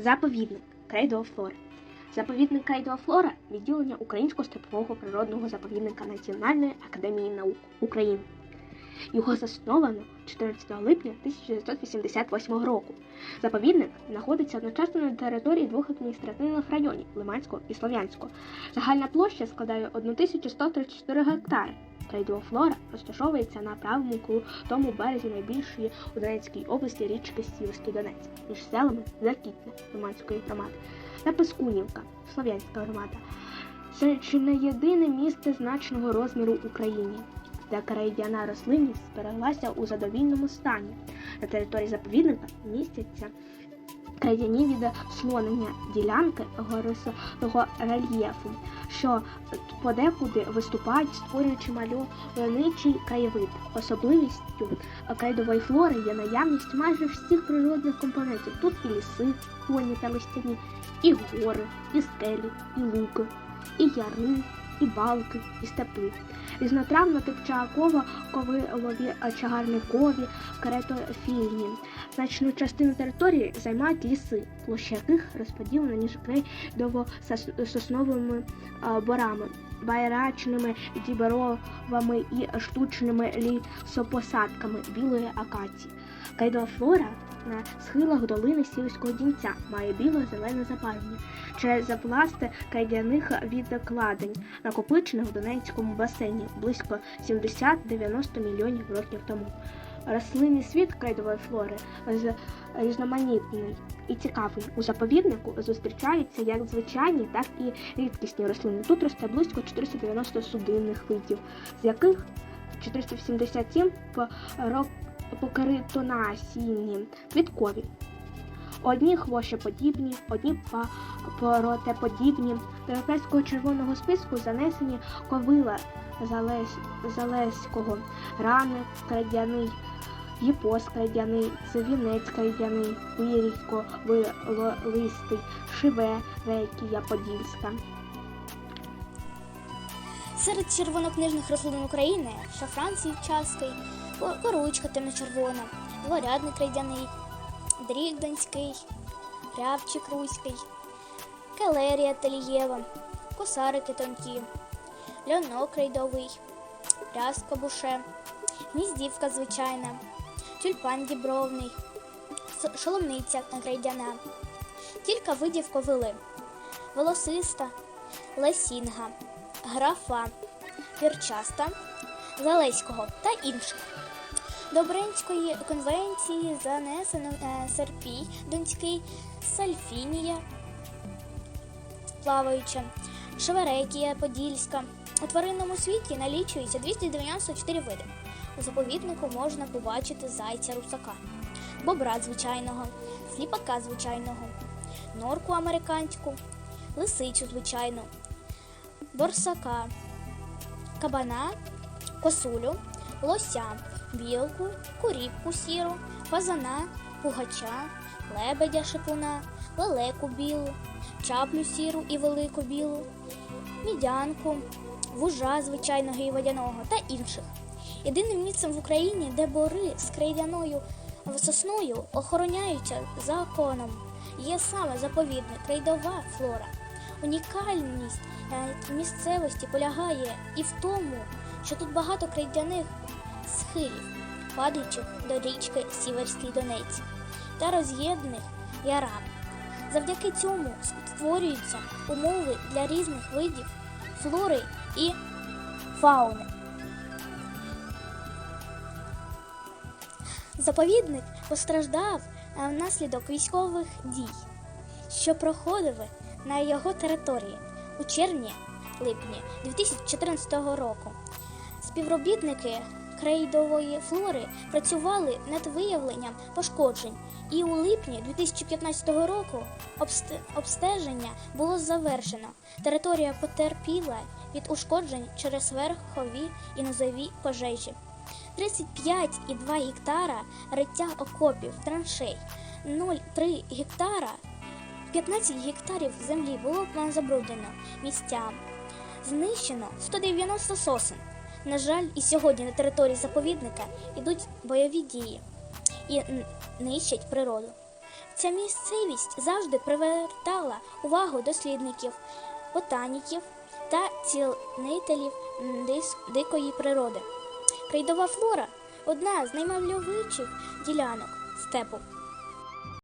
Заповідник Крейдофлора. Заповідник Крейдофлора відділення Українського степового природного заповідника Національної академії наук України. Його засновано 14 липня 1988 року. Заповідник знаходиться одночасно на території двох адміністративних районів Лиманського і Слов'янського. Загальна площа складає 1134 гектари. Крейдофлора розташовується на правому крутому березі найбільшої у Донецькій області річки Сіверський Донець між селами Закітне Лиманської громади та Пескунівка Слов'янська громада. Це чи не єдине місце значного розміру в Україні, де крейдяна рослинність збереглася у задовільному стані. На території заповідника містяться крейдяні відслонення ділянки гористого рельєфу, що подекуди виступають, створюючи мальовничий краєвид. Особливістю крейдової флори є наявність майже всіх природних компонентів. Тут і ліси, коні та листяні, і гори, і скелі, і луки, і яри, і балки, і степи. Різнотравно типчаково ковилові чагарникові, каретофільні. Значну частину території займають ліси, площа яких розподілена між крейдово-сосновими борами, байрачними діберовами і штучними лісопосадками білої акації. Крейдофлора на схилах долини Сіверського Дінця має біло-зелене запалення через запласти крейдяних відкладень, накопичених в Донецькому басейні близько 70-90 мільйонів років тому. Рослинний світ крейдової флори з- різноманітний і цікавий. У заповіднику зустрічаються як звичайні, так і рідкісні рослини. Тут росте близько 490 судинних видів, з яких 477 поро- покритонасінні, квіткові. Одні хвощеподібні, одні па- До європейського червоного списку занесені ковила Залесь, Залеського, рани крайдяний, гіпос крайдяний, цивінець крайдяний, вирівко, листий, шиве, рейкія подільська. Серед червонокнижних рослин України шафран сівчастий, коручка темно-червона, дворядник крейдяний, дрік донський, рябчик руський, келерія телієва, косарики тонкі, льонок крейдовий, рязка буше, гніздівка звичайна, тюльпан дібровний, шоломниця крейдяна, кілька видів ковили, волосиста, лесінга, графа, вірчаста, Залеського та інших. До Бренської конвенції занесено е, Серпій, Донський, Сальфінія, плаваюча, Шеверекія, Подільська. У тваринному світі налічується 294 види. У заповіднику можна побачити зайця русака, бобра звичайного, сліпака звичайного, норку американську, лисицю звичайну, борсака, кабана, косулю, лося, білку, куріпку сіру, фазана, пугача, лебедя шипуна, лелеку білу, чаплю сіру і велику білу, мідянку, вужа звичайного і водяного та інших. Єдиним місцем в Україні, де бори з крейдяною сосною охороняються законом, є саме заповідник крейдова флора. Унікальність е, місцевості полягає і в тому, що тут багато крейдяних схилів, падаючих до річки Сіверський Донець та роз'єднаних ярам. Завдяки цьому створюються умови для різних видів флори і фауни. Заповідник постраждав е, внаслідок військових дій, що проходили на його території у червні-липні 2014 року. Співробітники крейдової флори працювали над виявленням пошкоджень, і у липні 2015 року обст- обстеження було завершено. Територія потерпіла від ушкоджень через верхові і низові пожежі. 35,2 гектара риття окопів, траншей, 0,3 гектара 15 гектарів землі було забруднено місцям. Знищено 190 сосен. На жаль, і сьогодні на території заповідника йдуть бойові дії і нищать природу. Ця місцевість завжди привертала увагу дослідників, ботаніків та цінителів дикої природи. Крейдова флора одна з наймальовичих ділянок степу.